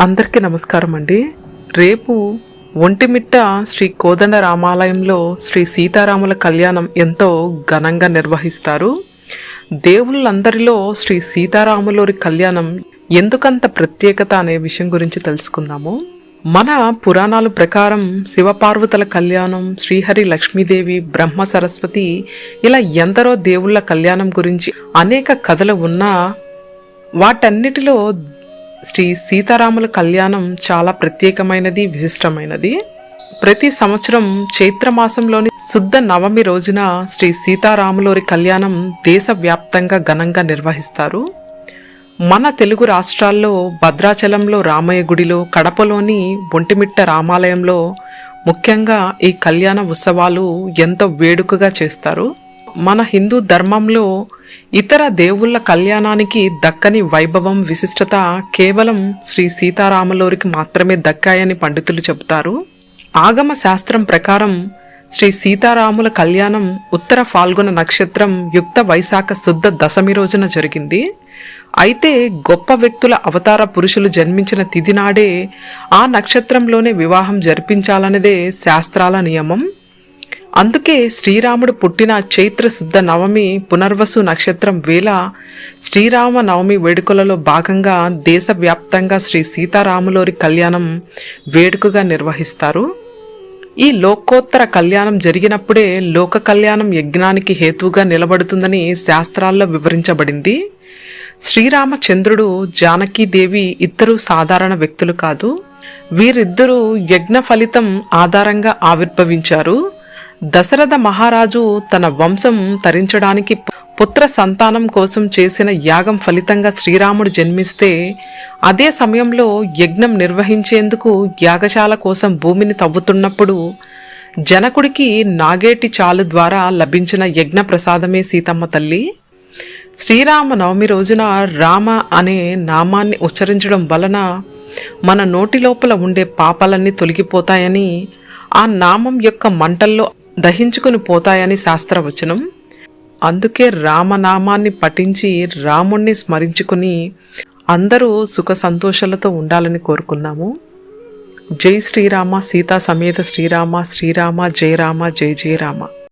అందరికీ నమస్కారం అండి. రేపు ఒంటిమిట్ట శ్రీ కోదండ రామాలయంలో శ్రీ సీతారాముల కళ్యాణం ఎంతో ఘనంగా నిర్వహిస్తారు. దేవుళ్ళందరిలో శ్రీ సీతారాములోరి కళ్యాణం ఎందుకంత ప్రత్యేకత అనే విషయం గురించి తెలుసుకుందాము. మన పురాణాల ప్రకారం శివపార్వతుల కళ్యాణం శ్రీహరి లక్ష్మీదేవి బ్రహ్మ సరస్వతి ఇలా ఎందరో దేవుళ్ళ కళ్యాణం గురించి అనేక కథలు ఉన్నా వాటన్నిటిలో శ్రీ సీతారాముల కళ్యాణం చాలా ప్రత్యేకమైనది విశిష్టమైనది. ప్రతి సంవత్సరం చైత్రమాసంలోని శుద్ధ నవమి రోజున శ్రీ సీతారాములోరి కళ్యాణం దేశవ్యాప్తంగా ఘనంగా నిర్వహిస్తారు. మన తెలుగు రాష్ట్రాల్లో భద్రాచలంలో రామయ్య గుడిలో కడపలోని ఒంటిమిట్ట రామాలయంలో ముఖ్యంగా ఈ కళ్యాణ ఉత్సవాలు ఎంతో వేడుకగా చేస్తారు. మన హిందూ ధర్మంలో ఇతర దేవుళ్ళ కళ్యాణానికి దక్కని వైభవం విశిష్టత కేవలం శ్రీ సీతారాములోరికి మాత్రమే దక్కాయని పండితులు చెబుతారు. ఆగమ శాస్త్రం ప్రకారం శ్రీ సీతారాముల కళ్యాణం ఉత్తర ఫాల్గుణ నక్షత్రం యుక్త వైశాఖ శుద్ధ దశమి రోజున జరిగింది. అయితే గొప్ప వ్యక్తుల అవతార పురుషులు జన్మించిన తిథి నాడే ఆ నక్షత్రంలోనే వివాహం జరిపించాలన్నదే శాస్త్రాల నియమం. అందుకే శ్రీరాముడు పుట్టిన చైత్ర శుద్ధ నవమి పునర్వసు నక్షత్రం వేళ శ్రీరామ నవమి వేడుకలలో భాగంగా దేశవ్యాప్తంగా శ్రీ సీతారాములోరి కళ్యాణం వేడుకగా నిర్వహిస్తారు. ఈ లోకోత్తర కళ్యాణం జరిగినప్పుడే లోక కళ్యాణం యజ్ఞానికి హేతువుగా నిలబడుతుందని శాస్త్రాల్లో వివరించబడింది. శ్రీరామచంద్రుడు జానకీదేవి ఇద్దరు సాధారణ వ్యక్తులు కాదు. వీరిద్దరూ యజ్ఞ ఫలితం ఆధారంగా ఆవిర్భవించారు. దశరథ మహారాజు తన వంశం తరించడానికి పుత్ర సంతానం కోసం చేసిన యాగం ఫలితంగా శ్రీరాముడు జన్మిస్తే అదే సమయంలో యజ్ఞం నిర్వహించేందుకు యాగశాల కోసం భూమిని తవ్వుతున్నప్పుడు జనకుడికి నాగేటి చాలు ద్వారా లభించిన యజ్ఞ ప్రసాదమే సీతమ్మ తల్లి. శ్రీరామ నవమి రోజున రామ అనే నామాన్ని ఉచ్చరించడం వలన మన నోటి లోపల ఉండే పాపాలన్నీ తొలగిపోతాయని ఆ నామం యొక్క మంటల్లో దహించుకుని పోతాయని శాస్త్రవచనం. అందుకే రామనామాన్ని పఠించి రాముణ్ణి స్మరించుకుని అందరూ సుఖ సంతోషాలతో ఉండాలని కోరుకున్నాము. జై శ్రీరామ సీతా సమేత శ్రీరామ శ్రీరామ జయ రామ జయ జయ రామ.